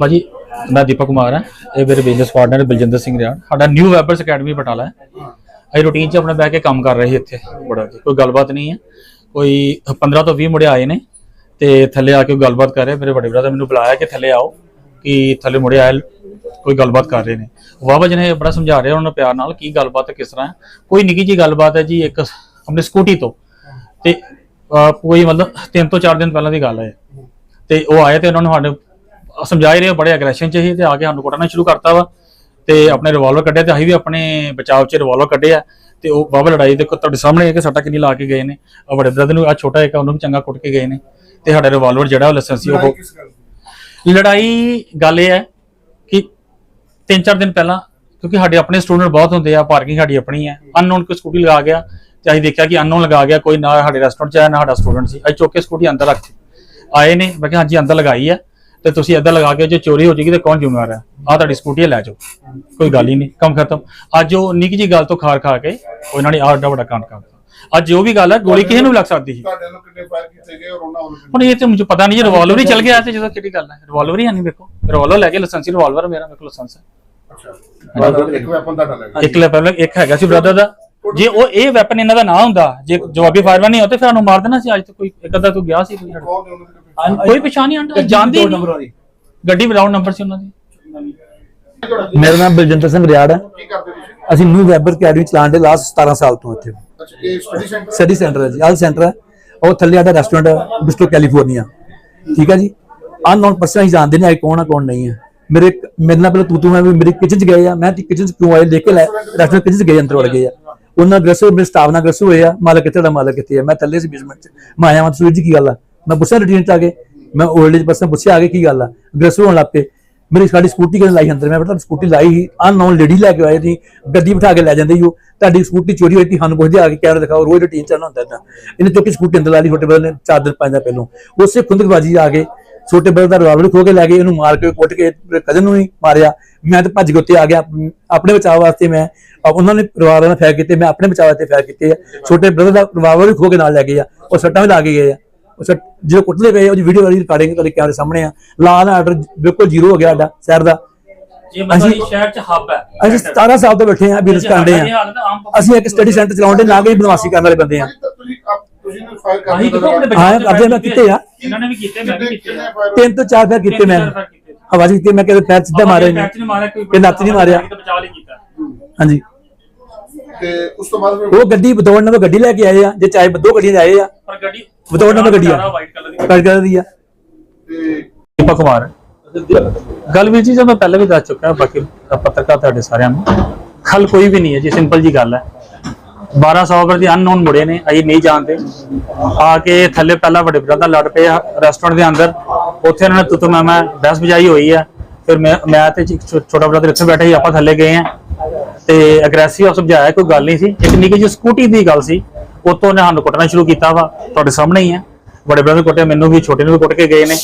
ਭਾਜੀ ਮੈਂ ਦੀਪਕ ਕੁਮਾਰ ਹਾਂ ਇਹ ਮੇਰੇ ਬਿਜ਼ਨਸ ਪਾਰਟਨਰ ਬਲਜਿੰਦਰ ਸਿੰਘ ਰਿਆੜ। ਸਾਡਾ ਨਿਊ ਵੈਬਰਸ ਅਕੈਡਮੀ ਬਟਾਲਾ ਹੈ। ਅਸੀਂ ਰੂਟੀਨ 'ਚ ਆਪਣੇ ਬਹਿ ਕੇ ਕੰਮ ਕਰ ਰਹੇ ਸੀ ਇੱਥੇ। ਬੜਾ ਜੀ। ਕੋਈ ਗੱਲਬਾਤ ਨਹੀਂ ਹੈ। ਕੋਈ 15 ਤੋਂ 20 ਮੁੰਡੇ ਆਏ ਨੇ ਤੇ ਥੱਲੇ ਆ ਕੇ ਗੱਲਬਾਤ ਕਰ ਰਹੇ। ਮੇਰੇ ਵੱਡੇ ਬ੍ਰਦਰ ਮੈਨੂੰ ਬੁਲਾਇਆ ਕਿ ਥੱਲੇ ਆਓ ਕਿ ਥੱਲੇ ਮੁੰਡੇ ਆਏ ਕੋਈ ਗੱਲਬਾਤ ਕਰ ਰਹੇ ਨੇ। ਵਾਵਾ ਜੀ ਨੇ ਬੜਾ ਸਮਝਾ ਰਿਹਾ ਉਹਨਾਂ ਨੂੰ ਪਿਆਰ ਨਾਲ ਕੀ ਗੱਲਬਾਤ ਹੈ ਕਿਸ ਤਰ੍ਹਾਂ ਕੋਈ ਨਿੱਕੀ ਜੀ ਗੱਲਬਾਤ ਹੈ ਜੀ ਇੱਕ ਆਪਣੀ ਸਕੂਟੀ ਤੋਂ। ਤੇ ਕੋਈ ਮਤਲਬ ਤਿੰਨ ਤੋਂ ਚਾਰ ਦਿਨ ਪਹਿਲਾਂ ਦੀ ਗੱਲ ਹੈ। ਤੇ ਉਹ ਆਏ ਤੇ ਉਹਨਾਂ ਨੂੰ ਸਾਡੇ ਸਮਝਾ ਹੀ ਰਹੇ ਬੜੇ ਐਗਰੈਸ਼ਨ ਚ ਸੀ ਤੇ ਆ ਕੇ ਸਾਨੂੰ ਕੁੱਟਣਾ ਸ਼ੁਰੂ ਕਰਤਾ ਵਾ। ਤੇ ਆਪਣੇ ਰਿਵਾਲਵਰ ਕੱਢਿਆ ਤੇ ਅਸੀਂ ਵੀ ਆਪਣੇ ਬਚਾਅ ਚ ਰਿਵਾਲਵਰ ਕੱਢਿਆ। ਤੇ ਉਹ ਬਾਬਾ ਲੜਾਈ ਦੇ ਤੁਹਾਡੇ ਸਾਹਮਣੇ ਹੈ ਕਿ ਸੱਟਾ ਕਿੰਨੀ ਲਾ ਕੇ ਗਏ ਨੇ। ਆ ਵੱਡੇ ਬ੍ਰਦਰ ਨੂੰ ਆ ਛੋਟਾ ਇੱਕ ਉਹਨੂੰ ਵੀ ਚੰਗਾ ਕੁੱਟ ਕੇ ਗਏ ਨੇ। ਤੇ ਸਾਡਾ ਰਿਵਾਲਵਰ ਜਿਹੜਾ ਉਹ ਲਾਇਸੈਂਸੀ ਉਹ ਗੱਲ ਦੀ? ਲੜਾਈ ਗੱਲ ਇਹ ਹੈ ਕਿ ਤਿੰਨ ਚਾਰ ਦਿਨ ਪਹਿਲਾਂ ਕਿਉਂਕਿ ਸਾਡੇ ਆਪਣੇ ਸਟੂਡੈਂਟ ਬਹੁਤ ਹੁੰਦੇ ਆ ਪਾਰਕਿੰਗ ਸਾਡੀ ਆਪਣੀ ਹੈ। ਅਨਨੋਨ ਕੋਈ ਸਕੂਟੀ ਲਗਾ ਗਿਆ ਤੇ ਅਸੀਂ ਦੇਖਿਆ ਕਿ ਅਨਨੋਨ ਲਗਾ ਗਿਆ ਕੋਈ ਨਾ ਸਾਡੇ ਰੈਸਟੋਰੈਂਟ 'ਚ ਆਇਆ ਨਾ ਸਾਡਾ ਸਟੂਡੈਂਟ ਸੀ। ਅਸੀਂ ਚੁੱਕ ਕੇ ਸਕੂਟੀ ਅੰਦਰ ਰੱਖੀ ਆਏ ਨੇ ਮੈਂ ਕਿਹਾ ਹਾਂਜੀ ਅੰਦਰ ਲਗਾਈ ਹੈ। ਤੇ ਤੁਸੀਂ ਇੱਧਰ ਲਗਾ ਕੇ ਜੇ ਚੋਰੀ ਹੋ ਜਾਏਗੀ ਤੇ ਕੌਣ ਜ਼ਿੰਮੇਵਾਰ ਹੈ? ਆ ਤੁਹਾਡੀ ਸਕੂਟੀ ਲੈ ਜਾਓ। ਕੋਈ ਗੱਲ ਹੀ ਨਹੀਂ ਕੰਮ ਖਤਮ। ਅੱਜ ਉਹ ਨਿੱਕੀ ਜੀ ਗੱਲ ਤੋਂ ਖਾਰ ਖਾ ਕੇ ਉਹ ਇਹਨਾਂ ਨੇ ਆਹ ਏਡਾ ਵੱਡਾ ਕਾਂਡ ਕਰਤਾ ਅੱਜ ਜੋ ਵੀ ਗੱਲ ਹੈ ਗੋਲੀ ਕਿਸੇ ਨੂੰ ਵੀ ਲੱਗ ਸਕਦੀ ਸੀ। ਤੁਹਾਡੇ ਨੂੰ ਕਿੰਨੇ ਫਾਇਰ ਕੀਤੇ ਗਏ ਔਰ ਉਹਨਾਂ ਵੱਲੋਂ? ਹੁਣ ਇਹ ਤੇ ਮੈਨੂੰ ਪਤਾ ਨਹੀਂ ਰਿਵਾਲਵਰ ਹੀ ਚਲ ਗਿਆ ਤੇ ਜਦੋਂ ਕਿਹੜੀ ਗੱਲ ਹੈ। ਰਿਵਾਲਵਰ ਹੀ ਨਹੀਂ ਵੇਖੋ ਰਿਵਾਲਵਰ ਲੈ ਕੇ ਲਾਇਸੈਂਸੀ ਰਿਵਾਲਵਰ ਮੇਰਾ ਮੇਰੇ ਕੋਲ ਲਾਇਸੈਂਸ ਹੈ। ਅੱਛਾ। ਇੱਕ ਵੈਪਨ ਤੁਹਾਡਾ ਲੱਗਾ ਇੱਕ ਲੈ ਪਹਿਲਾਂ ਇੱਕ ਹੈਗਾ ਸੀ ਬ੍ਰਦਰ ਦਾ। ਜੇ ਉਹ ਇਹ ਵੈਪਨ ਇਹਨਾਂ ਦਾ ਨਾ ਹੁੰਦਾ ਜੇ ਜਵਾਬੀ ਫਾਇਰਮੈਨ ਨਹੀਂ ਹੁੰਦੇ ਫਿਰ ਸਾਨੂੰ ਮਾਰ ਦੇਣਾ ਸੀ ਅੱਜ ਤੱਕ ਕੋਈ ਇੱਕ ਅੱਧਾ ਤੋਂ ਗਿਆ ਸੀ ਕੋਈ ਸਾਡਾ। ਕੋਈ ਪਛਾਣ ਨਹੀਂ ਆਂਦਾ ਜਾਂਦੀ ਨਹੀਂ। ਗੱਡੀ ਵਿਦਾਊਟ ਨੰਬਰ ਸੀ ਉਹਨਾਂ ਦੀ। ਮੇਰਾ ਨਾਮ ਬਲਜਿੰਦਰ ਸਿੰਘ ਰਿਆੜ ਹੈ। ਕੀ ਕਰਦੇ ਤੁਸੀਂ? ਅਸੀਂ ਨਿਊ ਵੈਬਰ ਅਕੈਡਮੀ ਚਲਾਉਣ ਦੇ ਲਾਸਟ 17 ਸਾਲ ਤੋਂ ਇੱਥੇ। ਅੱਛਾ ਇਹ ਸਟੱਡੀ ਸੈਂਟਰ ਸਟੱਡੀ ਸੈਂਟਰ ਹੈ ਜੀ ਆਲ ਸੈਂਟਰ ਹੈ। ਉਹ ਥੱਲੇ ਸਾਡਾ ਰੈਸਟੋਰੈਂਟ ਹੈ ਬਿਸਟੋ ਕੈਲੀਫੋਰਨੀਆ ਠੀਕ ਹੈ ਜੀ? ਅਨਨੋਨ ਪਰਸਨ ਹੀ ਜਾਣਦੇ ਨੇ ਆਈ ਕੌਣ ਆ ਕੌਣ ਨਹੀਂ ਹੈ। ਮੇਰੇ ਮੇਰੇ ਨਾਲ ਪਹਿਲਾਂ ਤੂੰ ਤੂੰ ਮੈਂ ਵੀ ਮੇਰੇ ਕਿਚਨ ਚ ਗਏ ਆ ਮੈਂ ਕਿਚਨ ਚ ਕਿਉਂ ਆਏ ਲੈ ਕੇ ਲੈ ਰੈਸਟੋਰੈਂਟ ਕਿਚਨ ਚ ਗਏ ਅੰਦਰ ਵੜ ਗਏ ਆ। ਉਹਨਾਂ ਅਗਰੈਸਿਵ ਮੇਰੇ ਸਟਾਫ ਨਾਲ ਅਗਰੈਸਿਵ ਹੋਏ ਆ, ਮਾਲਕ ਕਿੱਥੇ ਦਾ ਮਾਲਕ ਕਿੱਥੇ ਆ। ਮੈਂ ਥੱਲੇ ਸੀ ਬੇਸਮੈਂਟ ਚ। ਮੈਂ ਆਇਆ ਮੈਂ ਸੂਰਜ ਕੀ ਗੱਲ ਆ? ਮੈਂ ਪੁੱਛਿਆ ਰੂਟੀਨ ਚ ਆ ਕੇ। ਮੈਂ 올ਡ ਏਜ ਪਰਸਨ ਪੁੱਛਿਆ ਆ ਕੇ ਕੀ ਗੱਲ ਆ? ਅਗਰੈਸਿਵ ਹੋਣ ਲੱਗ ਪਏ। ਮੇਰੀ ਸਾਡੀ ਸਕੂਟੀ ਕਿਹਨੇ ਲਾਈ ਅੰਦਰ? ਮੈਂ ਬੇਟਾ ਸਕੂਟੀ ਲਾਈ ਹੀ ਅਨਨੋਨ ਲੇਡੀ ਲੈ ਕੇ ਆਏ ਸੀ। ਗੱਡੀ ਬਿਠਾ ਕੇ ਲੈ ਜਾਂਦੇ ਉਹ। ਤੁਹਾਡੀ ਸਕੂਟੀ ਚੋਰੀ ਹੋਈ ਸੀ। ਸਾਨੂੰ ਪੁੱਛਦੇ ਆ ਕੇ ਕੈਮਰਾ ਦਿਖਾਓ। ਰੋਜ਼ ਰੂਟੀਨ ਚੱਲਣਾ ਹੁੰਦਾ ਇਹਨੇ ਚੁੱਕ ਸਕੂਟੀ ਅੰਦਰ ਲਾ ਲਈ ਛੋਟੇ ਬ੍ਰਦਰ ਚਾਰ ਦਿਨ, ਪੰਜ ਦਿਨ ਪਹਿਲੋਂ। ਉਸੇ ਖੁੰਦਕਬਾਜੀ ਆ ਕੇ ਛੋਟੇ ਬ੍ਰਦਰ ਦਾ ਰਿਵਾਲਵਰ ਖੋ ਕੇ ਲੈ ਗਏ ਇਹਨੂੰ ਮਾਰ ਕੇ ਕੁੱਟ ਕੇ ਕਜ਼ਨ ਨੂੰ ਵੀ ਮਾਰਿਆ। ਮੈਂ ਤਾਂ ਭੱਜ ਕੇ ਉੱਤੇ ਆ ਗਿਆ ਆਪਣੇ ਬਚਾਅ ਵਾਸਤੇ ਮੈਂ ਉਹਨਾਂ ਨੇ ਰਿਵਾਲਵਰ ਨਾਲ ਫਾਇਰ ਕੀਤੇ ਮੈਂ ਆਪਣੇ ਬਚਾਅ ਵਾਸਤੇ ਫਾਇਰ ਕੀਤੇ ਆ। ਛੋਟੇ ਬ੍ਰਦਰ ਦਾ ਰਿਵਾਲਵਰ ਵੀ ਖੋ ਕੇ ਨਾਲ ਲੈ ਗਏ ਆ ਉਹ ਸੱਟਾਂ ਵੀ ਲਾ ਕੇ ਗਏ ਆ। ਉਹ ਸੱਟ ਜਦੋਂ ਕੁੱਟਦੇ ਪਏ ਉਹਦੀ ਵੀਡੀਓ ਵਾਲੀ ਰਿਕਾਰਡਿੰਗ ਤੁਹਾਡੇ ਕੈਮਰੇ ਸਾਹਮਣੇ ਆ। ਲਾ ਦਾ ਆਰਡਰ ਬਿਲਕੁਲ ਜ਼ੀਰੋ ਹੋ ਗਿਆ ਸਾਡਾ ਸ਼ਹਿਰ ਦਾ। ਮਤਲਬ ਸ਼ਹਿਰ ਚ ਹੱਬ ਹੈ। ਅਸੀਂ 17 ਸਾਲ ਤੋਂ ਬੈਠੇ ਆ ਬਿਜ਼ਨਸ ਕਰਦੇ ਆ। ਅਸੀਂ ਇੱਕ ਸਟੱਡੀ ਸੈਂਟਰ ਚਲਾਉਂਦੇ ਨਾ ਕਿ ਬਦਮਾਸ਼ੀ ਕਰਨ ਵਾਲੇ ਬੰਦੇ ਆ। ਤੁਸੀਂ ਨੂੰ ਫਾਇਰ ਕਰਦੇ ਦੇਖੋ ਆਪਣੇ ਹਾਂ, ਬੱਚਿਆਂ ਕਰਦੇ ਮੈਂ ਕੀਤੇ ਆ। ਇਹਨਾਂ ਨੇ ਵੀ ਕੀਤੇ ਮੈਂ ਵੀ ਕੀਤੇ ਆ। ਤਿੰਨ ਤੋਂ ਚਾਰ ਫੇਰ ਕੀਤੇ ਮੈਂ। ਤਿੰਨ ਚਾਰ ਕੀਤੇ। ਮੈਂ ਕਿਤੇ ਪੈਰ ਸਿੱਧਾ ਮਾਰਿਆ ਆਪਣੇ ਨਹੀਂ ਪੈਰ 'ਚ ਨਹੀਂ ਮਾਰਿਆ ਕੋਈ ਤੇ ਲੱਤ ਨਹੀਂ ਮਾਰਿਆ। ਤਾਂ ਬਚਾ ਲਈ ਕੀਤਾ। ਹਾਂਜੀ। ਤੇ ਉਸ ਤੋਂ ਬਾਅਦ ਫਿਰ ਉਹ ਗੱਡੀ ਬਤੌੜ ਨਾਲ ਗੱਡੀ ਲੈ ਕੇ ਆਏ ਆ ਜੇ ਚਾਹੇ ਦੋ ਗੱਡੀਆਂ 'ਚ ਆਏ ਆ। ਪਰ ਗੱਡੀ ਵਿਦਆਊਟ ਨੰਬਰ ਗੱਡੀ ਆ। ਵਾਈਟ ਕਲਰ ਦੀ। ਕਰ ਕਰ ਦੀ ਆ। ਤੇ ਦੀਪਕ ਕੁਮਾਰ। ਗੱਲ ਵੀ ਜੀ ਜੋ ਮੈਂ ਪਹਿਲਾਂ ਵੀ ਦੱਸ ਚੁੱਕਾ ਬਾਕੀ ਪੱਤਰਕਾਰ ਤੁਹਾਡੇ ਸਾਰਿਆਂ ਨੂੰ। ਹੱਲ ਕੋਈ ਵੀ ਨਹੀਂ ਹੈ ਜੀ ਸਿੰਪਲ ਜੀ ਗੱਲ ਹੈ। 1200 ਵਰ ਦੀ ਅਨਨੋਨ ਮੁੜੇ ਨੇ, ਅਸੀਂ ਨਹੀਂ ਜਾਣਦੇ। ਆ ਕੇ ਥੱਲੇ ਪਹਿਲਾਂ ਵੱਡੇ ਬ੍ਰਦਰ ਲੜ ਪਏ ਰੈਸਟੋਰੈਂਟ ਦੇ ਅੰਦਰ। ਉੱਥੇ ਇਹਨਾਂ ਨੇ ਤੁਤੂ ਮੈਂ ਮੈਂ ਬਹਿਸ ਬਜਾਈ ਹੋਈ ਆ। ਫਿਰ ਮੈਂ ਮੈਂ ਤੇ ਛੋਟਾ ਬਰਾਦਰ ਇੱਥੇ ਬੈਠੇ ਸੀ, ਆਪਾਂ ਥੱਲੇ ਗਏ ਆ। ਤੇ ਅਗਰੈਸਿਵ ਸਮਝਾਇਆ ਕੋਈ ਗੱਲ ਨਹੀਂ ਸੀ। ਇੱਕ ਨਿੱਕੀ ਜਿਹੀ ਸਕੂਟੀ ਦੀ ਗੱਲ ਸੀ। ਉਤੋਂ ਨੇ ਸਾਨੂੰ ਕੁੱਟਣਾ ਸ਼ੁਰੂ ਕੀਤਾ ਵਾ, ਤੁਹਾਡੇ ਸਾਹਮਣੇ ਹੀ ਹੈ ਵੱਡੇ ਬ੍ਰਦਰ ਕੁੱਟਿਆ, ਮੈਨੂੰ ਵੀ, ਛੋਟੇ ਨੂੰ ਵੀ ਕੁੱਟ ਕੇ ਗਏ ਨੇ।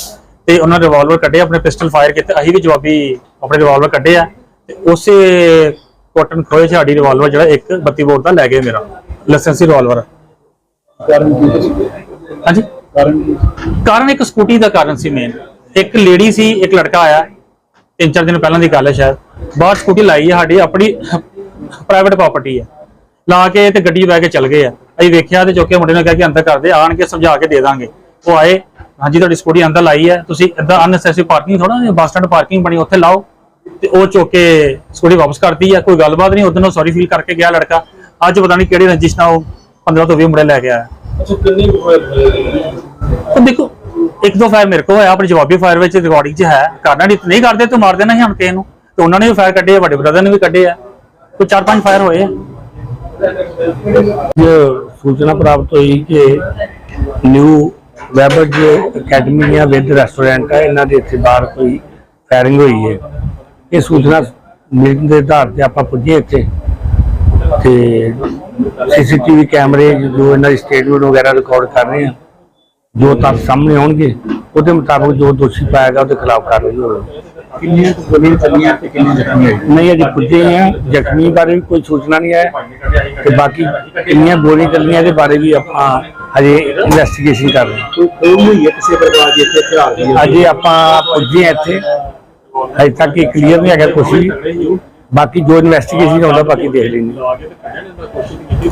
ਤੇ ਉਹਨਾਂ ਨੇ ਰਿਵਾਲਵਰ ਕੱਢੇ ਆਪਣੇ ਪਿਸਟਲ ਫਾਇਰ ਕੀਤੇ, ਅਸੀਂ ਵੀ ਜਵਾਬੀ ਆਪਣੇ ਰਿਵਾਲਵਰ ਕੱਢੇ ਆ। ਤੇ ਉਸੇ ਕੋਟਨ ਖੋਏ ਸਾਡੀ ਰਿਵਾਲਵਰ ਜਿਹੜਾ ਇੱਕ 32 ਬੋਰ ਦਾ ਲੈ ਗਏ ਮੇਰਾ ਲਾਇਸੈਂਸੀ ਰਿਵਾਲਵਰ ਹਾਂਜੀ? ਕਾਰਨ ਇੱਕ ਸਕੂਟੀ ਦਾ ਕਾਰਨ ਸੀ ਮੇਨ ਇੱਕ ਲੇਡੀ ਸੀ ਇੱਕ ਲੜਕਾ ਆਇਆ ਤਿੰਨ ਚਾਰ ਦਿਨ ਪਹਿਲਾਂ ਦੀ ਗੱਲ ਹੈ ਸ਼ਾਇਦ। ਬਾਹਰ ਸਕੂਟੀ ਲਾਈ ਹੈ ਸਾਡੀ ਆਪਣੀ ਪ੍ਰਾਈਵੇਟ ਪ੍ਰਾਪਰਟੀ ਹੈ। ਲਾ ਕੇ ਤੇ ਗੱਡੀ ਬਹਿ ਕੇ ਚੱਲ ਗਏ ਆ। ਅਸੀਂ ਵੇਖਿਆ ਤੇ ਚੁੱਕੇ ਮੁੰਡੇ ਨੇ ਕਿਹਾ ਕਿ ਅੰਦਰ ਕਰਦੇ ਆਣ ਕੇ ਸਮਝਾ ਕੇ ਦੇ ਦਾਂਗੇ। ਉਹ ਆਏ ਹਾਂਜੀ ਤੁਹਾਡੀ ਸਕੂਟੀ ਅੰਦਰ ਲਾਈ ਹੈ ਤੁਸੀਂ ਇਦਾਂ ਅਨਨੈਸੈਸਰੀ ਪਾਰਕਿੰਗ ਥੋੜਾ ਬੱਸ ਸਟੈਂਡ ਪਾਰਕਿੰਗ ਬਣੀ ਉੱਥੇ ਲਾਓ। ਤੇ ਉਹ ਚੁੱਕ ਕੇ ਸਕੂਟੀ ਵਾਪਸ ਕਰਤੀ ਹੈ ਕੋਈ ਗੱਲਬਾਤ ਨਹੀਂ ਉਦੋਂ ਸੌਰੀ ਫੀਲ ਕਰਕੇ ਗਿਆ ਲੜਕਾ। ਅੱਜ ਪਤਾ ਨਹੀਂ ਕਿਹੜੀ ਰੰਜਿਸ਼ ਨਾਲ ਉਹ 15 ਤੋਂ 20 ਮੁੰਡੇ ਲੈ ਕੇ ਆਇਆ। ਤਾਂ ਦੇਖੋ ਇੱਕ ਦੋ ਫਾਇਰ ਮੇਰੇ ਕੋਲ ਹੋਇਆ ਆਪਣੀ ਜਵਾਬੀ ਫਾਇਰ ਵਿੱਚ ਰਿਕਾਰਡਿੰਗ 'ਚ ਹੈ। ਕਰਨਾ ਨਹੀਂ ਨਹੀਂ ਕਰਦੇ ਤੂੰ ਮਾਰ ਦੇਣਾ ਸੀ ਹੁਣ ਕਿਸੇ ਨੂੰ ਤੇ ਉਹਨਾਂ ਨੇ ਵੀ ਫਾਇਰ ਕੱਢੇ ਆ ਵੱਡੇ ਬ੍ਰਦਰ ਨੇ ਵੀ ਕੱਢੇ ਆ। ਕੋਈ ਚਾਰ ਪੰਜ ਫਾਇਰ ਹੋਏ ਆ। ਇਹ ਸੂਚਨਾ ਪ੍ਰਾਪਤ ਹੋਈ ਕਿ ਨਿਊ ਵੈਬਰਜ ਅਕੈਡਮੀ ਜਾਂ ਵਿਦ ਰੈਸਟੋਰੈਂਟ ਹੈ ਇਹਨਾਂ ਦੇ ਇੱਥੇ ਬਾਹਰ ਕੋਈ ਫਾਇਰਿੰਗ ਹੋਈ ਹੈ। ਇਹ ਸੂਚਨਾ ਮਿਲਣ ਦੇ ਆਧਾਰ ਤੇ ਆਪਾਂ ਪੁੱਜੇ ਇੱਥੇ। ਤੇ ਸੀਸੀਟੀਵੀ ਕੈਮਰੇ ਜੋ ਇਹਨਾਂ ਦੀ ਸਟੇਟਮੈਂਟ ਵਗੈਰਾ ਰਿਕਾਰਡ ਕਰ ਰਹੇ ਆ ਜੋ ਤੱਥ ਸਾਹਮਣੇ ਆਉਣਗੇ ਉਹਦੇ ਮੁਤਾਬਕ ਜੋ ਦੋਸ਼ੀ ਪਾਏਗਾ ਉਹਦੇ ਖਿਲਾਫ ਕਾਰਵਾਈ ਹੋਵੇਗੀ ਕਿੰਨੀਆਂ ਗੋਲੀਆਂ ਚੱਲੀਆਂ ਤੇ ਕਿੰਨੇ ਜ਼ਖਮੀ ਹੋਏ? ਨਹੀਂ ਅਜੇ ਪੁੱਜੇ ਹੀ ਆ। ਜ਼ਖਮੀ ਬਾਰੇ ਵੀ ਕੋਈ ਸੂਚਨਾ ਨਹੀਂ ਹੈ ਤੇ ਬਾਕੀ ਕਿੰਨੀਆਂ ਗੋਲੀਆਂ ਚੱਲੀਆਂ ਇਹਦੇ ਬਾਰੇ ਵੀ ਆਪਾਂ ਹਜੇ ਇਨਵੈਸਟੀਗੇਸ਼ਨ ਕਰ ਰਹੇ ਹਾਂ। ਕੋਈ ਹੋਈ ਹੈ ਕਿਸੇ ਪ੍ਰਕਾਰ ਦੀ ਇੱਥੇ ਹਥਿਆਰ ਦੀ ਅਜੇ ਆਪਾਂ ਪੁੱਜੇ ਇੱਥੇ। ਅਜੇ ਤੱਕ ਇਹ ਕਲੀਅਰ ਨਹੀਂ ਹੈਗਾ ਕੁਛ ਵੀ। ਬਾਕੀ ਜੋ ਇਨਵੈਸਟੀਗੇਸ਼ਨ ਹੁੰਦਾ ਬਾਕੀ ਦੇਖ ਲੈਂਦੇ